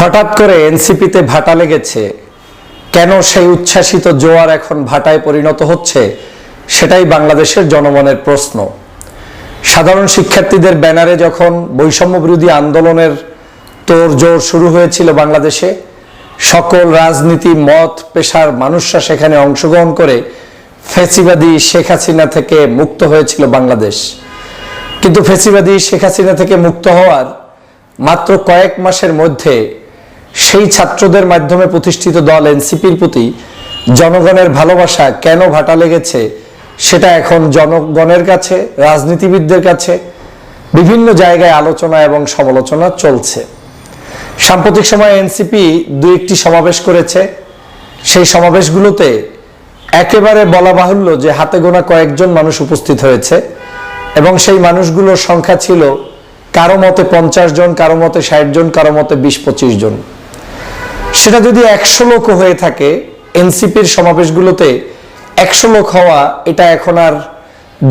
হঠাৎ করে এনসিপিতে ভাটা লেগেছে, কেন সেই উচ্ছ্বাসিত জোয়ার এখন ভাটায় পরিণত হচ্ছে সেটাই বাংলাদেশের জনমনের প্রশ্ন। সাধারণ শিক্ষার্থীদের ব্যানারে যখন বৈষম্য বিরোধী আন্দোলনের তোর জোর শুরু হয়েছিল বাংলাদেশে, সকল রাজনীতি, মত, পেশার মানুষরা সেখানে অংশগ্রহণ করে ফেসিবাদী শেখ হাসিনা থেকে মুক্ত হয়েছিল বাংলাদেশ। কিন্তু ফেসিবাদী শেখ হাসিনা থেকে মুক্ত হওয়ার মাত্র কয়েক মাসের মধ্যে সেই ছাত্রদের মাধ্যমে প্রতিষ্ঠিত দল এনসিপির প্রতি জনগণের ভালোবাসা কেন ভাটা লেগেছে সেটা এখন জনগণের কাছে, রাজনীতিবিদদের কাছে বিভিন্ন জায়গায় আলোচনা এবং সমালোচনা চলছে। সাম্প্রতিক সময়ে এনসিপি দু একটি সমাবেশ করেছে। সেই সমাবেশগুলোতে একেবারে বলা বাহুল্য যে হাতে গোনা কয়েকজন মানুষ উপস্থিত হয়েছে এবং সেই মানুষগুলোর সংখ্যা ছিল কারও মতে পঞ্চাশ জন, কারও মতে ষাট জন, কারও মতে বিশ পঁচিশ জন। সেটা যদি একশো লোক হয়ে থাকে, এনসিপির সমাবেশগুলোতে একশো লোক হওয়া, এটা এখন আর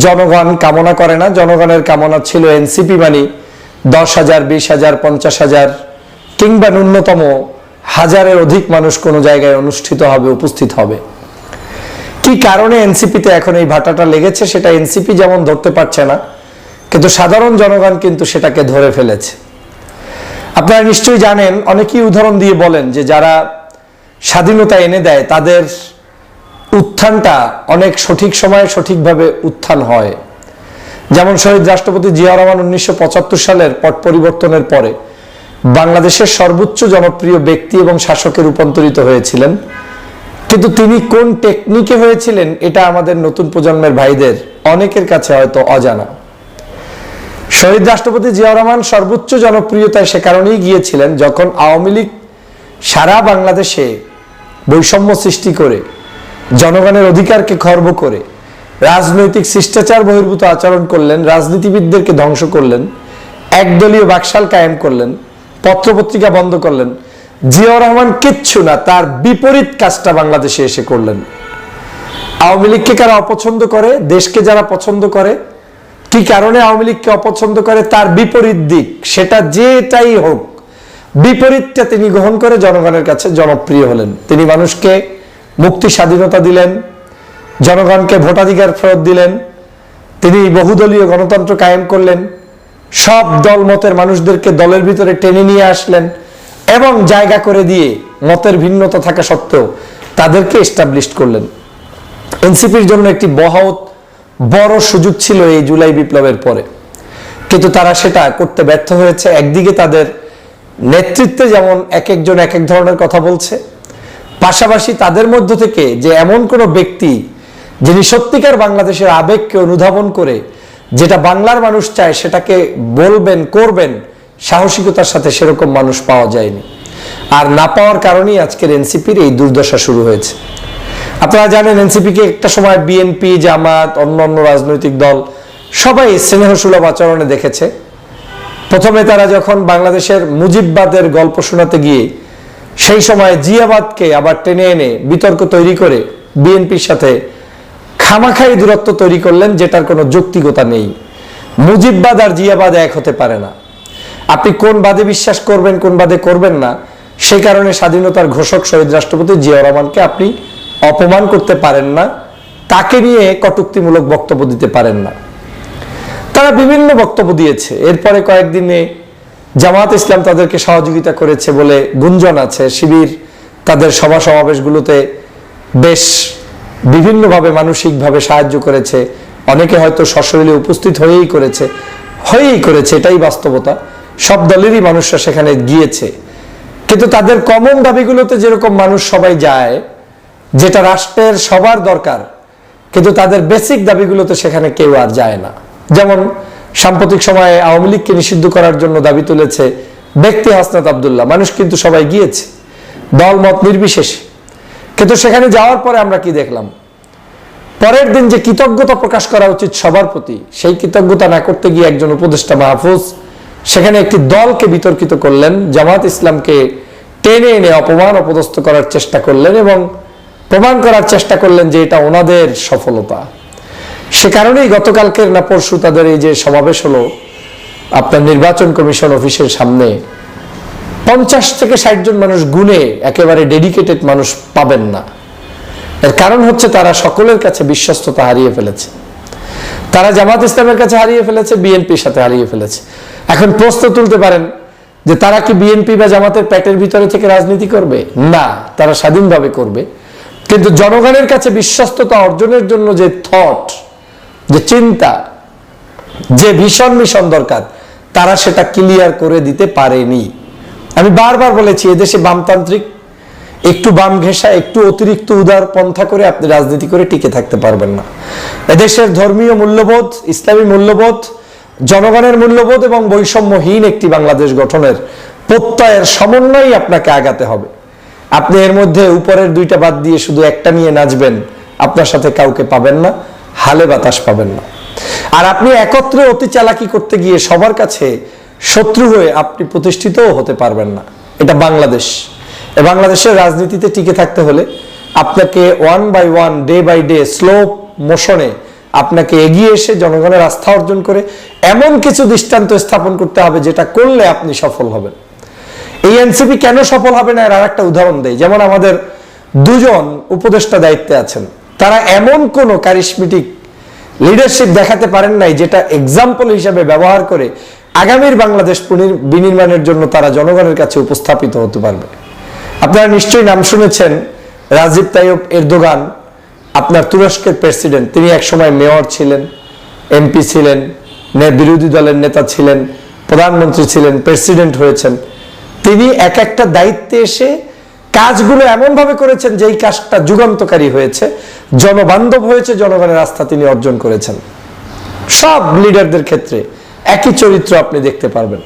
জনগণ কামনা করে না। জনগণের কামনা ছিল এনসিপি মানে দশ হাজার, বিশ হাজার, পঞ্চাশ হাজার কিংবা ন্যূনতম হাজারের অধিক মানুষ কোনো জায়গায় অনুষ্ঠিত হবে, উপস্থিত হবে। কি কারণে এনসিপিতে এখন এই ভাটাটা লেগেছে, সেটা এনসিপি যেমন ধরতে পারছে না, কিন্তু সাধারণ জনগণ কিন্তু সেটাকে ধরে ফেলেছে। আপনারা নিশ্চয়ই জানেন, অনেকেই উদাহরণ দিয়ে বলেন যে যারা স্বাধীনতা এনে দেয়, তাদের উত্থানটা অনেক সঠিক সময়ে সঠিকভাবে উত্থান হয়। যেমন শহীদ রাষ্ট্রপতি জিয়া রহমান উনিশশো পঁচাত্তর সালের পট পরিবর্তনের পরে বাংলাদেশের সর্বোচ্চ জনপ্রিয় ব্যক্তি এবং শাসকে রূপান্তরিত হয়েছিলেন। কিন্তু তিনি কোন টেকনিকে হয়েছিলেন, এটা আমাদের নতুন প্রজন্মের ভাইদের, অনেকের কাছে হয়তো অজানা। শহীদ রাষ্ট্রপতি জিয়া রহমান সর্বোচ্চ জনপ্রিয়তায় সে কারণেই গিয়েছিলেন যখন আওয়ামী লীগ সারা বাংলাদেশে বৈষম্য সৃষ্টি করে, জনগণের অধিকারকে খর্ব করে, রাজনৈতিক শিষ্টাচার বহির্ভূত আচরণ করলেন, রাজনীতিবিদদেরকে ধ্বংস করলেন, একদলীয় বাকশাল কায়েম করলেন, পত্রপত্রিকা বন্ধ করলেন। জিয়াউর রহমান কিচ্ছু না, তার বিপরীত কাজটা বাংলাদেশে এসে করলেন। আওয়ামী লীগকে কারা অপছন্দ করে, দেশকে যারা পছন্দ করে কি কারণে আওয়ামী লীগকে অপছন্দ করে? তার বিপরীত দিক, সেটা যেটাই হোক, বিপরীতটা তিনি গ্রহণ করে জনগণের কাছে জনপ্রিয় হলেন। তিনি মানুষকে মুক্তি, স্বাধীনতা দিলেন, জনগণকে ভোটাধিকার ফেরত দিলেন, তিনি বহুদলীয় গণতন্ত্র কায়েম করলেন, সব দল মতের মানুষদেরকে দলের ভিতরে টেনে নিয়ে আসলেন এবং জায়গা করে দিয়ে মতের ভিন্নতা থাকা সত্ত্বেও তাদেরকে এস্টাবলিশ করলেন। এনসিপির জন্য একটি বহৎ বড় সুযোগ ছিল এই জুলাই বিপ্লবের পরে। কিন্তু তারা সেটা করতে ব্যর্থ হয়েছে। একদিকে তাদের নেতৃত্বে যেমন এক একজন এক এক ধরনের কথা বলছে, পাশাপাশি তাদের মধ্য থেকে যে এমন কোনো ব্যক্তি যিনি সত্যিকার বাংলাদেশের আবেগকে অনুধাবন করে, যেটা বাংলার মানুষ চায়, সেটাকে বলবেন, করবেন, সাহসিকতার সাথে সেরকম মানুষ পাওয়া যায়নি। আর না পাওয়ার কারণেই আজকের এনসিপির এই দুর্দশা শুরু হয়েছে। আপনারা জানেন এনসিপিকে একটা সময় বিএনপি জামাত, অন্য অন্য রাজনৈতিক দল সবাই স্নেহসুলভ আচরণে দেখেছে। প্রথমে তারা যখন বাংলাদেশের মুজিববাদের গল্প শোনাতে গিয়ে সেই সময় জিয়াবাদকে আবার টেনে এনে বিতর্ক তৈরি করে বিএনপির সাথে খামাখাই দূরত্ব তৈরি করলেন, যেটার কোনো যৌক্তিকতা নেই। মুজিববাদ আর জিয়াবাদ এক হতে পারে না। আপনি কোন বাদে বিশ্বাস করবেন, কোন বাদে করবেন না। সেই কারণে স্বাধীনতার ঘোষক শহীদ রাষ্ট্রপতি জিয়া রহমানকে আপনি অপমান করতে পারেন না, তাকে নিয়ে কটুক্তিমূলক বক্তব্য দিতে পারেন না। তারা বিভিন্ন বক্তব্য দিয়েছে। এরপরে কয়েকদিনে জামাত ইসলাম তাদেরকে সহযোগিতা করেছে বলে গুঞ্জন আছে। শিবির তাদের সভা সমাবেশগুলোতে বেশ বিভিন্নভাবে মানসিকভাবে সাহায্য করেছে। অনেকে হয়তো সশরীরে উপস্থিত হয়েই করেছে। হয়েই করেছে, এটাই বাস্তবতা। সব দলেরই মানুষরা সেখানে গিয়েছে। কিন্তু তাদের কমন দাবিগুলোতে যেরকম মানুষ সবাই যায় যেটা রাষ্ট্রের সবার দরকার, কিন্তু তাদের বেসিক দাবিগুলোতে সেখানে কেউ আর যায় না। যেমন, সাম্প্রতিক সময়ে আওয়ামী লীগকে নিষিদ্ধ করার জন্য দাবি তুলেছে ব্যক্তি হাসনাত আবদুল্লাহ। মানুষ কিন্তু সবাই গিয়েছে, দল মত নির্বিশেষে। কিন্তু সেখানে যাওয়ার পরে আমরা কি দেখলাম? পরের দিন যে কৃতজ্ঞতা প্রকাশ করা উচিত সবার প্রতি, সেই কৃতজ্ঞতা না করতে গিয়ে একজন উপদেষ্টা মাহফুজ সেখানে একটি দলকে বিতর্কিত করলেন, জামাত ইসলামকে টেনে এনে অপমান অপদস্থ করার চেষ্টা করলেন এবং প্রমাণ করার চেষ্টা করলেন যে এটা ওনাদের সফলতা। সে কারণেই গতকালকের না পরশু তাদের এই যে সমাবেশ হলো, আপনার নির্বাচন কমিশন অফিসের সামনে পঞ্চাশ থেকে ষাট জন মানুষ গুণে একেবারে ডেডিকেটেড মানুষ পাবেন না। এর কারণ হচ্ছে তারা সকলের কাছে বিশ্বস্ততা হারিয়ে ফেলেছে। তারা জামাত ইসলামের কাছে হারিয়ে ফেলেছে, বিএনপির সাথে হারিয়ে ফেলেছে। এখন প্রশ্ন তুলতে পারেন যে তারা কি বিএনপি বা জামাতের প্যাটের ভিতরে থেকে রাজনীতি করবে? না, তারা স্বাধীনভাবে করবে। কিন্তু জনগণের কাছে বিশ্বস্ততা অর্জনের জন্য যে থট যে চিন্তা, যে ভীষণ মিশন দরকার, তারা সেটা ক্লিয়ার করে দিতে পারেনি। আমি বারবার বলেছি, এদেশে বামতান্ত্রিক, একটু বাম ঘেঁষা, একটু অতিরিক্ত উদার পন্থা করে আপনি রাজনীতি করে টিকে থাকতে পারবেন না। এদেশের ধর্মীয় মূল্যবোধ, ইসলামী মূল্যবোধ, জনগণের মূল্যবোধ এবং বৈষম্যহীন একটি বাংলাদেশ গঠনের প্রত্যয়ের সমন্বয় আপনাকে আগাতে হবে। আপনি এর মধ্যে উপরের দুইটা বাদ দিয়ে শুধু একটা নিয়ে নাচবেন, আপনার সাথে কাউকে পাবেন না, হালে বাতাস পাবেন না। আর আপনি একত্রে অতি চালাকি করতে গিয়ে সবার কাছে শত্রু হয়ে আপনি প্রতিষ্ঠিতও হতে পারবেন না। এটা বাংলাদেশ। বাংলাদেশের রাজনীতিতে টিকে থাকতে হলে আপনাকে one by one, day by day slow মোশনে আপনাকে এগিয়ে এসে জনগণের আস্থা অর্জন করে এমন কিছু দৃষ্টান্ত স্থাপন করতে হবে যেটা করলে আপনি সফল হবেন। এই এনসিপি কেন সফল হবে না? এর আর একটা উদাহরণ দেয় যেমন আমাদের দুজন উপদেষ্টা দায়িত্বে আছেন। তারা এমন কোন কারিশমিটিক লিডারশিপ দেখাতে পারেন নাই, যেটা এক্সাম্পল হিসাবে ব্যবহার করে আগামীর বাংলাদেশ বিনির্মাণের জন্য তারা জনগণের কাছে উপস্থাপিত হতে পারবে। আপনারা নিশ্চয়ই নাম শুনেছেন রাজীব তাইব এরদোগান, আপনার তুরস্কের প্রেসিডেন্ট তিনি একসময় মেয়র ছিলেন এমপি ছিলেন বিরোধী দলের নেতা ছিলেন, প্রধানমন্ত্রী ছিলেন প্রেসিডেন্ট হয়েছেন। তিনি এক একটা দায়িত্বে এসে কাজগুলো এমনভাবে করেছেন যেই কাজটা যুগান্তকারী হয়েছে, জনবান্ধব হয়েছে, জনগণের আস্থা তিনি অর্জন করেছেন। সব লিডারদের ক্ষেত্রে একই চরিত্র আপনি দেখতে পারবেন।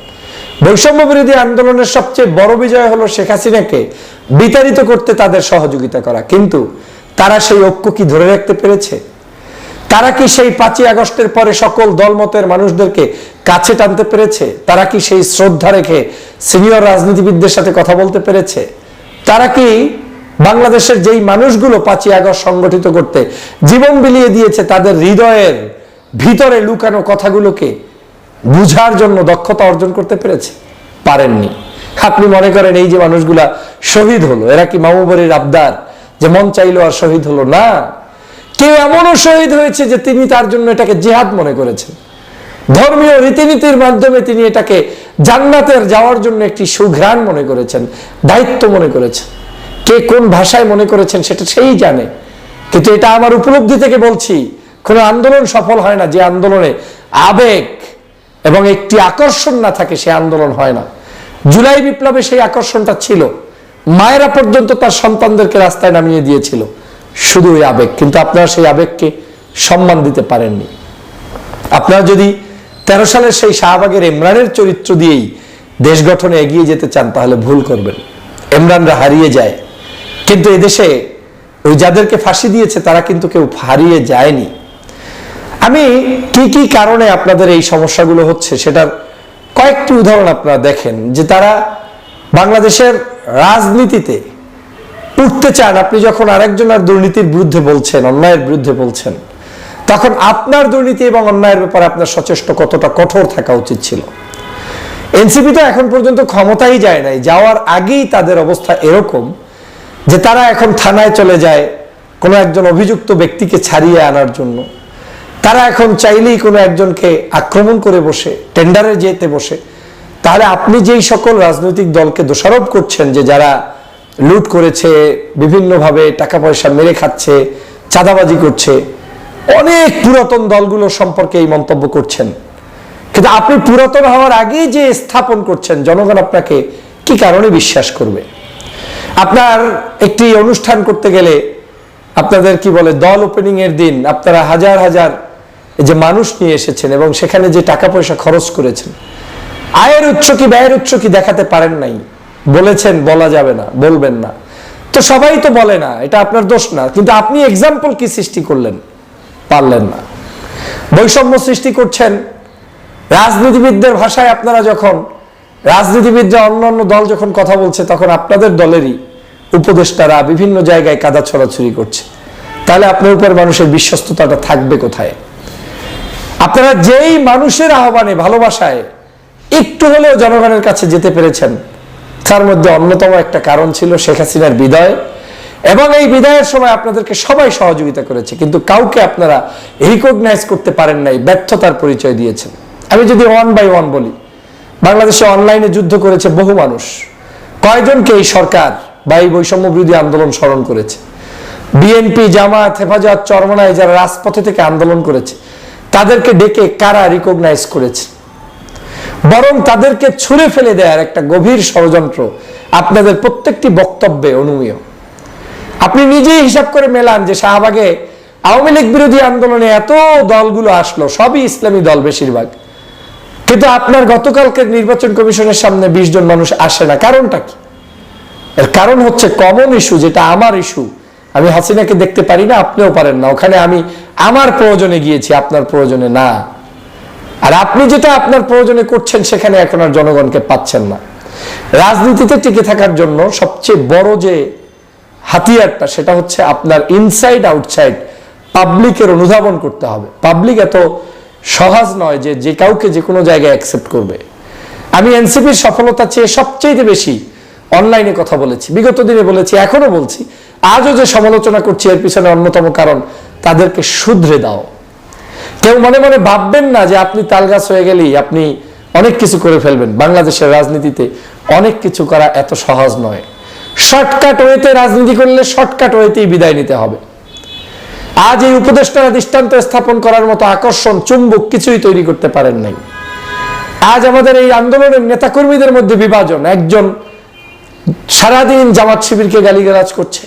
বৈষম্য বিরোধী আন্দোলনের সবচেয়ে বড় বিজয় হলো শেখ হাসিনাকে বিতাড়িত করতে তাদের সহযোগিতা করা। কিন্তু তারা সেই ঐক্য কি ধরে রাখতে পেরেছে? তারা কি সেই পাঁচই আগস্টের পরে সকল দলমতের মানুষদেরকে কাছে টানতে পেরেছে? তারা কি সেই শ্রদ্ধা রেখে সিনিয়র রাজনীতিবিদদের সাথে কথা বলতে পেরেছে? তারা কি বাংলাদেশের যেই মানুষগুলো পাঁচই আগস্ট সংগঠিত করতে জীবন বিলিয়ে দিয়েছে, তাদের হৃদয়ের ভিতরে লুকানো কথাগুলোকে বুঝার জন্য দক্ষতা অর্জন করতে পেরেছে? পারেননি। আপনি মনে করেন এই যে মানুষগুলা শহীদ হলো, এরা কি মামুবরের আবদার যে মন চাইলো আর শহীদ হলো? না। কেউ এমনও শহীদ হয়েছে যে তিনি তার জন্য এটাকে জেহাদ মনে করেছেন। ধর্মীয় রীতিনীতির মাধ্যমে তিনি এটাকে জান্নাতের যাওয়ার জন্য একটি সুঘ্রাণ মনে করেছেন, দায়িত্ব মনে করেছেন। কে কোন ভাষায় মনে করেছেন সেটা সেই জানে। কিন্তু এটা আমার উপলব্ধি থেকে বলছি, কোনো আন্দোলন সফল হয় না যে আন্দোলনে আবেগ এবং একটি আকর্ষণ না থাকে সে আন্দোলন হয় না। জুলাই বিপ্লবে সেই আকর্ষণটা ছিল। মায়েরা পর্যন্ত তার সন্তানদেরকে রাস্তায় নামিয়ে দিয়েছিল। শুধু ওই আবেগ, কিন্তু আপনারা সেই আবেগকে সম্মান দিতে পারেননি। আপনারা যদি তেরো সালের সেই শাহবাগের ইমরানের চরিত্র দিয়েই দেশ গঠনে এগিয়ে যেতে চান, তাহলে ভুল করবেন। ইমরানরা হারিয়ে যায়। কিন্তু এদেশে ওই যাদেরকে ফাঁসি দিয়েছে, তারা কিন্তু কেউ হারিয়ে যায়নি। আমি কি কি কারণে আপনাদের এই সমস্যাগুলো হচ্ছে, সেটার কয়েকটি উদাহরণ আপনারা দেখেন, যে তারা বাংলাদেশের রাজনীতিতে উঠতে চান, আপনি যখন আরেকজনের দুর্নীতির বিরুদ্ধে বলছেন, অন্যায়ের বিরুদ্ধে বলছেন, তখন আপনার দুর্নীতি এবং অন্যায়ের ব্যাপারে আপনার সচেষ্ট কতটা কঠোর থাকা উচিত ছিল? এনসিপি তো এখন পর্যন্ত ক্ষমতাই যায় নাই, যাওয়ার আগেই তাদের অবস্থা এরকম যে তারা এখন থানায় চলে যায় কোনো একজন অভিযুক্ত ব্যক্তিকে ছাড়িয়ে আনার জন্য। তারা এখন চাইলেই কোনো একজনকে আক্রমণ করে বসে টেন্ডারে যেতে বসে। তাহলে আপনি যেই সকল রাজনৈতিক দলকে দোষারোপ করছেন যে যারা লুট করেছে, বিভিন্নভাবে টাকা পয়সা মেরে খাচ্ছে, চাঁদাবাজি করছে। অনেক পুরাতন দলগুলো সম্পর্কে এই মন্তব্য করছেন। কিন্তু আপনি পুরাতন হওয়ার আগে যে স্থাপন করছেন, জনগণ আপনাকে কি কারণে বিশ্বাস করবে? আপনার একটি অনুষ্ঠান করতে গেলে আপনাদের কি বলে, দল ওপেনিং এর দিন আপনারা হাজার হাজার যে মানুষ নিয়ে এসেছেন এবং সেখানে যে টাকা পয়সা খরচ করেছেন, আয়ের উৎস কি ব্যয়ের উৎস কি দেখাতে পারেন নাই? বলেছেন, বলা যাবে না, বলবেন না। তো সবাই তো বলে না, এটা আপনার দোষ না, কিন্তু আপনি এক্সাম্পল কি সৃষ্টি করলেন? পারলেন না। বৈষম্য সৃষ্টি করছেন। রাজনীতিবিদদের ভাষায় আপনারা যখন, রাজনীতিবিদরা অন্য অন্য দল যখন কথা বলছে, তখন আপনাদের দলেরই উপদেষ্টারা বিভিন্ন জায়গায় কাদা ছড়াছড়ি করছে। তাহলে আপনার উপর মানুষের বিশ্বস্ততাটা থাকবে কোথায়? আপনারা যেই মানুষের আহ্বানে, ভালোবাসায় একটু হলেও জনগণের কাছে যেতে পেরেছেন তার মধ্যে অন্যতম একটা কারণ ছিল শেখ হাসিনার বিদায়। এবং এই বিদায়ের সময় আপনাদেরকে সবাই সহযোগিতা করেছে, কিন্তু কাউকে আপনারা রিকগনাইজ করতে পারেন নাই, ব্যর্থতার পরিচয় দিয়েছেন। আমি যদি ওয়ান বাই ওয়ান বলি, বাংলাদেশে অনলাইনে যুদ্ধ করেছে বহু মানুষ। কয়জনকে এই সরকার বা এই বৈষম্য বিরোধী আন্দোলন স্মরণ করেছে? বিএনপি জামাত হেফাজত, চরমনায় যারা রাজপথে থেকে আন্দোলন করেছে, তাদেরকে ডেকে কারা রিকগনাইজ করেছে? বরং তাদেরকে ছুঁড়ে ফেলে দেওয়ার একটা গভীর ষড়যন্ত্র আপনাদের প্রত্যেকটি বক্তব্যে অনুমীয়। আপনি নিজেই হিসাব করে মেলান যে শাহবাগে আওয়ামী লীগ বিরোধী আন্দোলনে এত দলগুলো আসলো, সবই ইসলামী দল বেশিরভাগ। কিন্তু আপনার গতকালকের নির্বাচন কমিশনের সামনে বিশ জন মানুষ আসে না, কারণটা কি? এর কারণ হচ্ছে কমন ইস্যু যেটা আমার ইস্যু আমি হাসিনাকে দেখতে পারি না, আপনিও পারেন না। ওখানে আমি আমার প্রয়োজনে গিয়েছি, আপনার প্রয়োজনে না। আর আপনি যেটা আপনার প্রয়োজনে করছেন, সেখানে এখন আর জনগণকে পাচ্ছেন না। রাজনীতিতে টিকে থাকার জন্য সবচেয়ে বড় যে হাতিয়ারটা, সেটা হচ্ছে আপনার ইনসাইড আউটসাইড পাবলিকের অনুধাবন করতে হবে। পাবলিক এত সহজ নয় যে যে কাউকে যে কোনো জায়গায় অ্যাকসেপ্ট করবে। আমি এনসিপির সফলতা চেয়ে সবচেয়ে বেশি অনলাইনে কথা বলেছি। বিগত দিনে বলেছি এখনও বলছি, আজও যে সমালোচনা করছি, এর পিছনে অন্যতম কারণ, তাদেরকে শুধরে দাও। কেউ মনে মনে ভাববেন না যে আপনি তালগাছ হয়ে গেলেই আপনি অনেক কিছু করে ফেলবেন। বাংলাদেশের রাজনীতিতে অনেক কিছু করা এত সহজ নয়। শর্টকাট ওয়েতে রাজনীতি করলে শর্টকাট ওয়েতেই বিদায় নিতে হবে। আজ এই উপদেষ্টারা দৃষ্টান্ত স্থাপন করার মতো আকর্ষণ, চুম্বক কিছুই তৈরি করতে পারেন নাই। আজ আমাদের এই আন্দোলনের নেতাকর্মীদের মধ্যে বিভাজন। একজন সারাদিন জামাত শিবিরকে গালিগালাজ করছে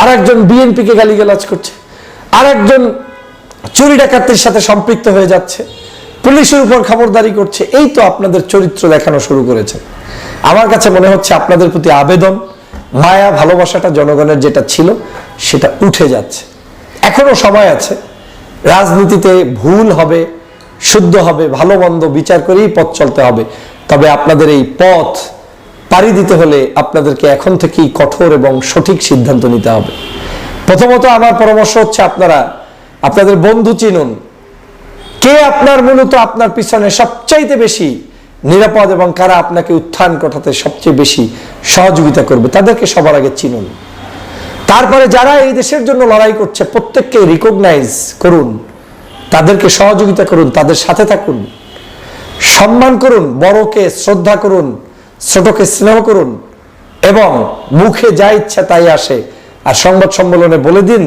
আর একজন বিএনপিকে গালিগালাজ করছে আর একজন চুরি ডাকাতির সাথে সম্পৃক্ত হয়ে যাচ্ছে। পুলিশের উপর খবরদারি করছে। এই তো আপনাদের চরিত্র দেখানো শুরু করেছে। আমার কাছে মনে হচ্ছে আপনাদের প্রতি আবেদন মায়া ভালোবাসাটা জনগণের যেটা ছিল, সেটা উঠে যাচ্ছে। এখনও সময় আছে। রাজনীতিতে ভুল হবে, শুদ্ধ হবে, ভালো মন্দ বিচার করেই পথ চলতে হবে। তবে আপনাদের এই পথ পাড়ি দিতে হলে আপনাদেরকে এখন থেকেই কঠোর এবং সঠিক সিদ্ধান্ত নিতে হবে। প্রথমত আমার পরামর্শ হচ্ছে আপনারা আপনাদের বন্ধু চিনুন। কে আপনার মূলত আপনার পিছনে সবচাইতে বেশি নিরাপদ এবং কারা আপনাকে উত্থান ঘটাতে সবচেয়ে বেশি সহযোগিতা করবে, তাদেরকে সবার আগে চিনুন। তারপরে যারা এই দেশের জন্য লড়াই করছে, প্রত্যেককে রিকগনাইজ করুন, তাদেরকে সহযোগিতা করুন, তাদের সাথে থাকুন। সম্মান করুন, বড়কে শ্রদ্ধা করুন, ছোটকে স্নেহ করুন এবং মুখে যা ইচ্ছা তাই আসে। আর সংবাদ সম্মেলনে বলে দিন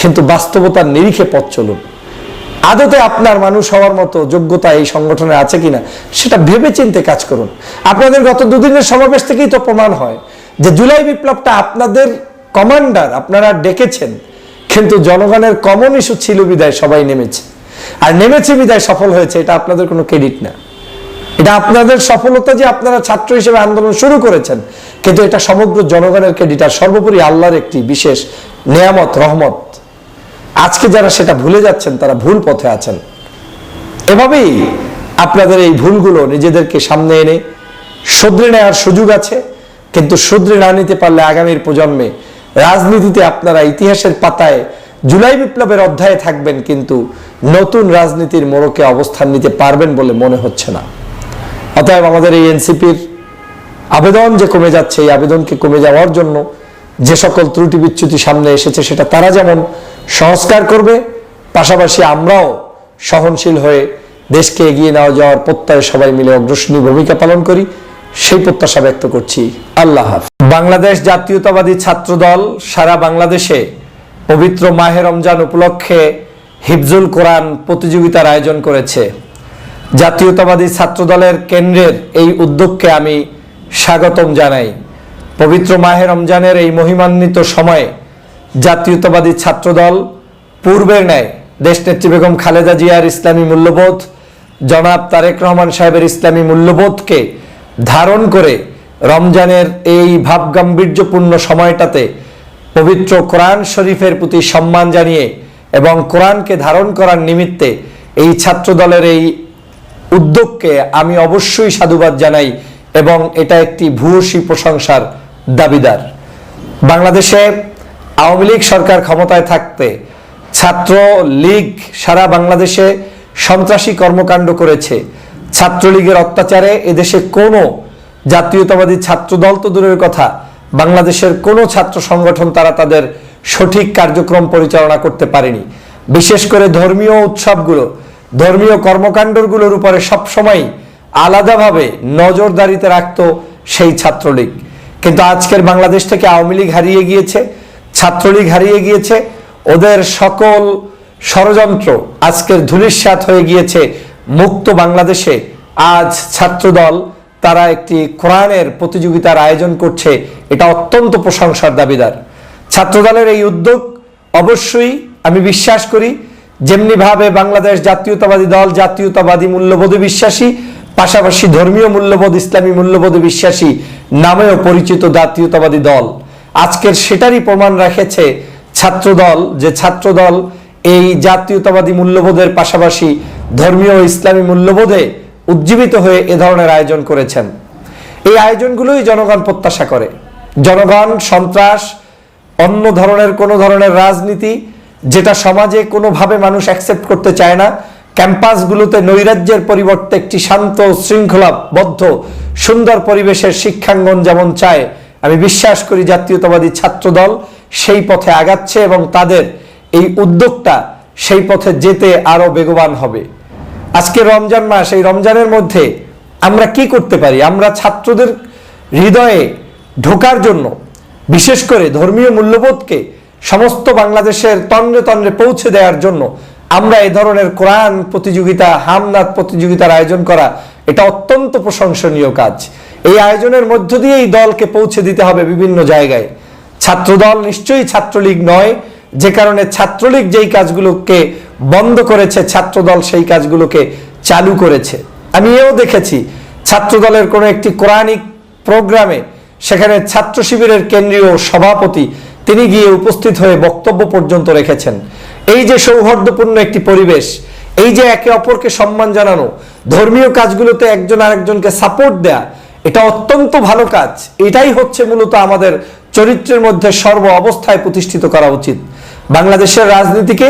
কিন্তু বাস্তবতার নিরিখে পথ চলুন। আদতে আপনার মানুষ হওয়ার মতো যোগ্যতা এই সংগঠনে আছে কিনা, সেটা ভেবে চিনতে কাজ করুন। আপনাদের গত দুদিনের সমাবেশ থেকেই তো প্রমাণ হয় যে জুলাই বিপ্লবটা আপনাদের কমান্ডার আপনারা ডেকেছেন, কিন্তু জনগণের কমন ইস্যু ছিল বিদায় সবাই নেমেছে। আর নেমেছে বিদায় সফল হয়েছে, এটা আপনাদের কোনো ক্রেডিট না। এটা আপনাদের সফলতা যে আপনারা ছাত্র হিসেবে আন্দোলন শুরু করেছেন, কিন্তু এটা সমগ্র জনগণের ক্রেডিট আর সর্বোপরি আল্লাহর একটি বিশেষ নেয়ামত, রহমত। আজকে যারা সেটা ভুলে যাচ্ছেন, তারা ভুল পথে আছেন। এভাবেই আপনাদের এই ভুলগুলো নিজেদেরকে সামনে এনে শুধরে নেওয়ার সুযোগ আছে। কিন্তু শুধরে না নিতে পারলে আগামীর প্রজন্মে রাজনীতিতে আপনারা ইতিহাসের পাতায় জুলাই বিপ্লবের অধ্যায়ে থাকবেন, কিন্তু নতুন রাজনীতির মোড়কে অবস্থান নিতে পারবেন বলে মনে হচ্ছে না। অতএব আমাদের এই এনসিপির আবেদন যে কমে যাচ্ছে, এই আবেদনকে কমে যাওয়ার জন্য যে সকল ত্রুটি বিচ্যুতি সামনে এসেছে, সেটা তারা যেমন সংস্কার করবে, পাশাপাশি আমরাও সহনশীল হয়ে দেশকে এগিয়ে নেওয়া যাওয়ার প্রত্যয়ে সবাই মিলে অগ্রসনী ভূমিকা পালন করি, সেই প্রত্যাশা ব্যক্ত করছি। আল্লাহ বাংলাদেশ জাতীয়তাবাদী ছাত্র দল সারা বাংলাদেশে পবিত্র মাহে রমজান উপলক্ষে হিফজুল কোরআন প্রতিযোগিতার আয়োজন করেছে। জাতীয়তাবাদী ছাত্র দলের কেন্দ্রের এই উদ্যোগকে আমি স্বাগতম জানাই। পবিত্র মাহে রমজানের এই মহিমান্বিত সময়ে জাতীয়তাবাদী ছাত্রদল, পূর্বের ন্যায় দেশনেত্রী বেগম খালেদা জিয়ার ইসলামী মূল্যবোধ, জনাব তারেক রহমান সাহেবের ইসলামী মূল্যবোধকে ধারণ করে রমজানের এই ভাবগাম্ভীর্যপূর্ণ সময়টাতে পবিত্র কোরআন শরীফের প্রতি সম্মান জানিয়ে এবং কোরআনকে ধারণ করার নিমিত্তে এই ছাত্রদলের এই উদ্যোগকে আমি অবশ্যই সাধুবাদ জানাই এবং এটা একটি ভূয়সী প্রশংসার দাবিদার। বাংলাদেশে আওয়ামী লীগ সরকার ক্ষমতায় থাকতে ছাত্র লীগ সারা বাংলাদেশে সন্ত্রাসী কর্মকাণ্ড করেছে। ছাত্রলীগের অত্যাচারে এদেশে কোনো জাতীয়তাবাদী ছাত্র দল তো দূরের কথা, বাংলাদেশের কোনো ছাত্র সংগঠন তারা তাদের সঠিক কার্যক্রম পরিচালনা করতে পারেনি। বিশেষ করে ধর্মীয় উৎসবগুলো, ধর্মীয় কর্মকাণ্ডগুলোর উপরে সবসময় আলাদাভাবে নজরদারিতে রাখত সেই ছাত্রলীগ। কিন্তু আজকের বাংলাদেশ থেকে আওয়ামী লীগ হারিয়ে গিয়েছে। ছাত্রলীগ হারিয়ে গিয়েছে। ওদের সকল ষড়যন্ত্র আজকের ধুলিস্বাত হয়ে গিয়েছে মুক্ত বাংলাদেশে। আজ ছাত্রদল তারা একটি কোরআনের প্রতিযোগিতার আয়োজন করছে। এটা অত্যন্ত প্রশংসার দাবিদার। ছাত্রদলের এই উদ্যোগ অবশ্যই আমি বিশ্বাস করি, যেমনিভাবে বাংলাদেশ জাতীয়তাবাদী দল জাতীয়তাবাদী মূল্যবোধে বিশ্বাসী, পাশাপাশি ধর্মীয় মূল্যবোধ, ইসলামী মূল্যবোধে বিশ্বাসী নামেও পরিচিত জাতীয়তাবাদী দল। আজকের সেটারই প্রমাণ রেখেছে ছাত্রদল, যে ছাত্রদল এই জাতীয়তাবাদী মূল্যবোধের পাশাপাশি ধর্মীয় ইসলামী মূল্যবোধে উজ্জীবিত হয়ে এ ধরনের আয়োজন করেছেন। এই আয়োজনগুলোই জনগণ প্রত্যাশা করে। জনগণ, সন্ত্রাস, অন্য ধরনের কোনো ধরনের রাজনীতি, যেটা সমাজে কোনোভাবে মানুষ অ্যাকসেপ্ট করতে চায় না, ক্যাম্পাসগুলোতে নৈরাজ্যের পরিবর্তে একটি শান্ত শৃঙ্খলাবদ্ধ, সুন্দর পরিবেশের শিক্ষাঙ্গন যেমন চায় আমি বিশ্বাস করি জাতীয়তাবাদী ছাত্রদল সেই পথে আগাচ্ছে এবং তাদের এই উদ্যোগটা সেই পথে যেতে আরও বেগবান হবে। আজকে রমজান মাস, এই রমজানের মধ্যে আমরা কি করতে পারি? আমরা ছাত্রদের হৃদয়ে ঢোকার জন্য, বিশেষ করে ধর্মীয় মূল্যবোধকে সমস্ত বাংলাদেশের তন্দ্রে তন্দ্রে পৌঁছে দেওয়ার জন্য আমরা এ ধরনের কোরআন প্রতিযোগিতা হামনাথ প্রতিযোগিতার আয়োজন করা, এটা অত্যন্ত প্রশংসনীয় কাজ। এই আয়োজনের মধ্য দিয়ে এই দলকে পৌঁছে দিতে হবে বিভিন্ন জায়গায়। ছাত্রদল নিশ্চয়ই ছাত্রলীগ নয়, যে কারণে ছাত্রলীগ যেই কাজগুলোকে বন্ধ করেছে, ছাত্রদল সেই কাজগুলোকে চালু করেছে। আমি এও দেখেছি, ছাত্রদলের কোনো একটি কোরআনিক প্রোগ্রামে সেখানে ছাত্র শিবিরের কেন্দ্রীয় সভাপতি তিনি গিয়ে উপস্থিত হয়ে বক্তব্য পর্যন্ত রেখেছেন। এই যে সৌহার্দ্যপূর্ণ একটি পরিবেশ, এই যে একে অপরকে সম্মান জানানো, ধর্মীয় কাজগুলোতে একজন আরেকজনকে সাপোর্ট দেয়া এটা অত্যন্ত ভালো কাজ। এটাই হচ্ছে মূলত আমাদের চরিত্রের মধ্যে সর্ব অবস্থায় প্রতিষ্ঠিত করা উচিত। বাংলাদেশের রাজনীতিকে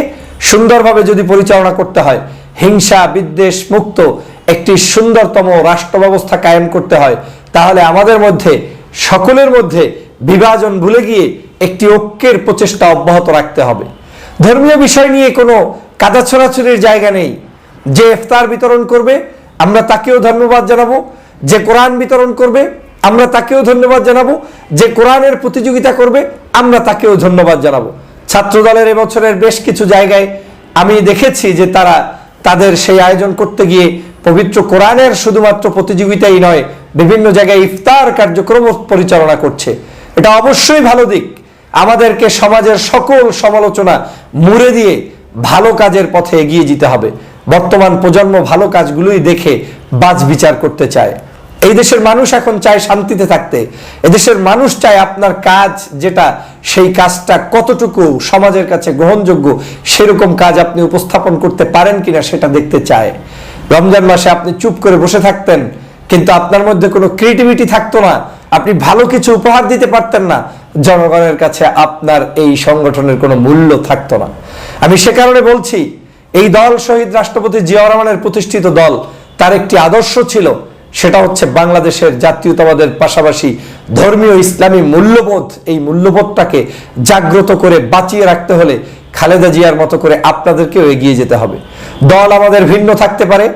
সুন্দরভাবে যদি পরিচালনা করতে হয়, হিংসা, বিদ্বেষ মুক্ত একটি সুন্দরতম রাষ্ট্র ব্যবস্থা কায়েম করতে হয়, তাহলে আমাদের মধ্যে, সকলের মধ্যে বিভাজন ভুলে গিয়ে একটি ঐক্যের প্রচেষ্টা অব্যাহত রাখতে হবে। ধর্মীয় বিষয় নিয়ে কোনো কাদা ছোড়াছুরির জায়গা নেই। যে ইফতার বিতরণ করবে, আমরা তাকেও ধন্যবাদ জানাব। যে কোরআন বিতরণ করবে, আমরা তাকেও ধন্যবাদ জানাব। যে কোরআনের প্রতিযোগিতা করবে, আমরা তাকেও ধন্যবাদ জানাব। ছাত্রদলের এবছরের বেশ কিছু জায়গায় আমি দেখেছি যে তারা তাদের সেই আয়োজন করতে গিয়ে পবিত্র কোরআনের শুধুমাত্র প্রতিযোগিতাই নয়, বিভিন্ন জায়গায় ইফতার কার্যক্রম পরিচালনা করছে। এটা অবশ্যই ভালো দিক। আমাদেরকে সমাজের সকল সমালোচনা মুড়ে দিয়ে ভালো কাজের পথে এগিয়ে যেতে হবে। বর্তমান প্রজন্ম ভালো কাজগুলোই দেখে বাজ বিচার করতে চায়। এই দেশের মানুষ এখন চায় শান্তিতে থাকতে। এদেশের মানুষ চায় আপনার কাজ যেটা, সেই কাজটা কতটুকু সমাজের কাছে গ্রহণযোগ্য, সেরকম কাজ আপনি উপস্থাপন করতে পারেন কিনা সেটা দেখতে চায়। রমজান মাসে আপনি চুপ করে বসে থাকতেন, কিন্তু আপনার মধ্যে কোনো ক্রিয়েটিভিটি থাকতো না, আপনি ভালো কিছু উপহার দিতে পারতেন না, জনগণের কাছে আপনার এই সংগঠনের কোনো মূল্য থাকতো না। আমি সে কারণে বলছি, এই দল শহীদ রাষ্ট্রপতি জিয়াউর রহমানের প্রতিষ্ঠিত দল, তার একটি আদর্শ ছিল সেটা হচ্ছে বাংলাদেশের জাতীয়তাবাদের পাশাপাশি ধর্মীয় ইসলামী মূল্যবোধ। এই মূল্যবোধটাকে জাগ্রত করে বাঁচিয়ে রাখতে হলে খালেদা জিয়ার মতো করে আপনাদেরকেও এগিয়ে যেতে হবে। দল আমাদের ভিন্ন থাকতে পারে,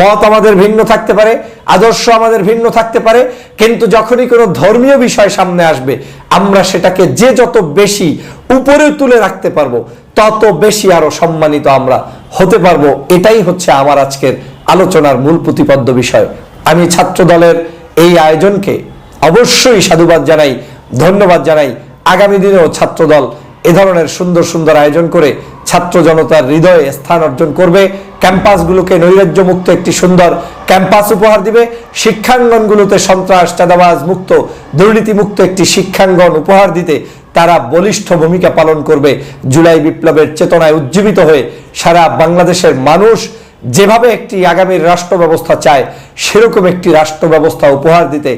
মত আমাদের ভিন্ন থাকতে পারে, আদর্শ আমাদের ভিন্ন থাকতে পারে, কিন্তু যখনই কোনো ধর্মীয় বিষয় সামনে আসবে, আমরা সেটাকে যে যত বেশি উপরে তুলে রাখতে পারব, তত বেশি আরও সম্মানিত আমরা হতে পারব। এটাই হচ্ছে আমার আজকের আলোচনার মূল প্রতিপাদ্য বিষয়। আমি ছাত্র দলের এই আয়োজনকে অবশ্যই সাধুবাদ জানাই, ধন্যবাদ জানাই। আগামী দিনেও ছাত্রদল এ ধরনের সুন্দর সুন্দর আয়োজন করে ছাত্র জনতার হৃদয়ে স্থান অর্জন করবে। ক্যাম্পাসগুলোকে নৈরাজ্য মুক্ত একটি সুন্দর ক্যাম্পাস উপহার দিবে। শিক্ষাঙ্গনগুলোতে সন্ত্রাস, চাঁদাবাজ মুক্ত, দুর্নীতিমুক্ত একটি শিক্ষাঙ্গন উপহার দিতে তারা বলিষ্ঠ ভূমিকা পালন করবে। জুলাই বিপ্লবের চেতনায় উজ্জীবিত হয়ে সারা বাংলাদেশের মানুষ যেভাবে একটি আগামীর রাষ্ট্র ব্যবস্থা চায়, সেরকম একটি রাষ্ট্র ব্যবস্থা উপহার দিতে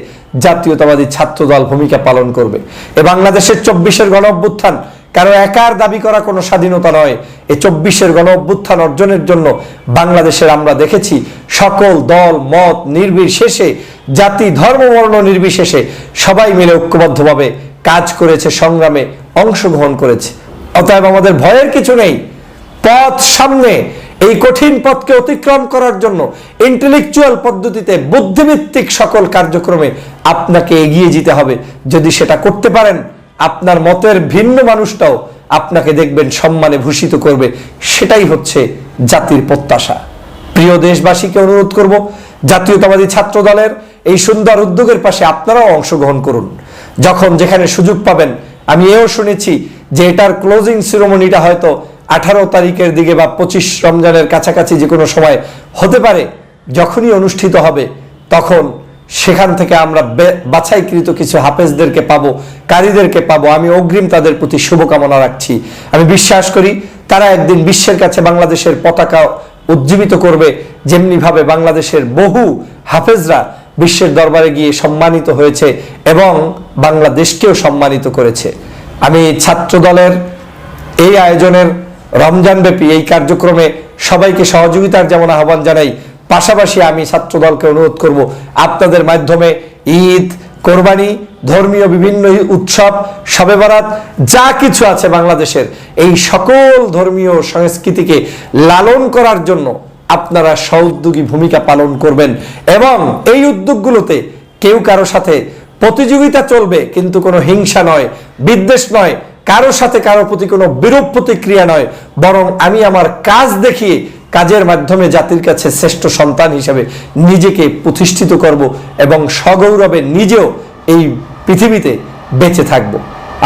জাতীয়তাবাদী ছাত্রদল ভূমিকা পালন করবে। এ বাংলাদেশের চব্বিশের গণ অভ্যুত্থান কারণ একার দাবি করা কোনো স্বাধীনতা নয়। এ চব্বিশের গণ অভ্যুত্থান অর্জনের জন্য বাংলাদেশের আমরা দেখেছি সকল দল, মত, নির্বিশেষে জাতি, ধর্ম, বর্ণ নির্বিশেষে সবাই মিলে ঐক্যবদ্ধভাবে কাজ করেছে, সংগ্রামে অংশগ্রহণ করেছে। অতএব আমাদের ভয়ের কিছু নেই। পথ সামনে এই কঠিন পথকে অতিক্রম করার জন্য ইন্টেলেকচুয়াল পদ্ধতিতে বুদ্ধিভিত্তিক সকল কার্যক্রমে আপনাকে এগিয়ে যেতে হবে। যদি সেটা করতে পারেন, আপনার মতের ভিন্ন মানুষটাও আপনাকে দেখবেন সম্মানে ভূষিত করবে। সেটাই হচ্ছে জাতির প্রত্যাশা। প্রিয় দেশবাসীকে অনুরোধ করব, জাতীয়তাবাদী ছাত্র দলের এই সুন্দর উদ্যোগের পাশে আপনারাও অংশগ্রহণ করুন। যখন যেখানে সুযোগ পাবেন, আমি এও শুনেছি যে এটার ক্লোজিং সিরোমনিটা হয়তো আঠারো তারিখের দিকে বা পঁচিশ রমজানের কাছাকাছি যে কোনো সময় হতে পারে, যখনই অনুষ্ঠিত হবে, তখন সেখান থেকে আমরা বাছাইকৃত কিছু হাফেজদেরকে পাবো, কারীদেরকে পাবো। আমি অগ্রিম তাদের প্রতি শুভকামনা রাখছি। আমি বিশ্বাস করি, তারা একদিন বিশ্বের কাছে বাংলাদেশের পতাকা উজ্জীবিত করবে, যেমনিভাবে বাংলাদেশের বহু হাফেজরা বিশ্বের দরবারে গিয়ে সম্মানিত হয়েছে এবং বাংলাদেশকেও সম্মানিত করেছে। আমি ছাত্র দলের এই আয়োজনের রমজান ব্যাপী এই কার্যক্রমে সবাইকে সহযোগিতার যেমন আহ্বান জানাই, পাশাপাশি আমি ছাত্র দলকে অনুরোধ করব, আপনাদের মাধ্যমে ঈদ, কোরবানি, ধর্মীয় বিভিন্ন উৎসব, শবে বরাত, যা কিছু আছে বাংলাদেশের, এই সকল ধর্মীয় সংস্কৃতিকে লালন করার জন্য আপনারা সউদ্যোগী ভূমিকা পালন করবেন এবং এই উদ্যোগগুলোতে কেউ কারও সাথে প্রতিযোগিতা চলবে, কিন্তু কোনো হিংসা নয়, বিদ্বেষ নয় কারোর সাথে কারও প্রতি কোনো বিরূপ প্রতিক্রিয়া নয়, বরং আমি আমার কাজ দেখিয়ে কাজের মাধ্যমে জাতির কাছে শ্রেষ্ঠ সন্তান হিসেবে নিজেকে প্রতিষ্ঠিত করব এবং সগৌরবে নিজেও এই পৃথিবীতে বেঁচে থাকব।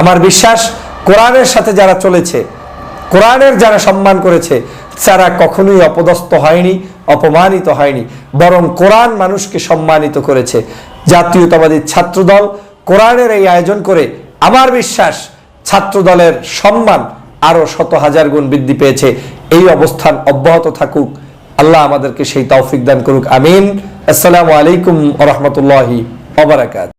আমার বিশ্বাস, কোরআনের সাথে যারা চলেছে, কোরআনের যারা সম্মান করেছে, তারা কখনোই অপদস্থ হয়নি, অপমানিত হয়নি, বরং কোরআন মানুষকে সম্মানিত করেছে। জাতীয়তাবাদী ছাত্রদল কোরআনের এই আয়োজন করে আমার বিশ্বাস ছাত্র দলের সম্মান আরও শত হাজার গুণ বৃদ্ধি পেয়েছে। এই অবস্থান অব্যাহত থাকুক। আল্লাহ আমাদেরকে সেই তৌফিক দান করুক। আমিন। আসসালামু আলাইকুম রহমতুল্লাহি অবরাকাত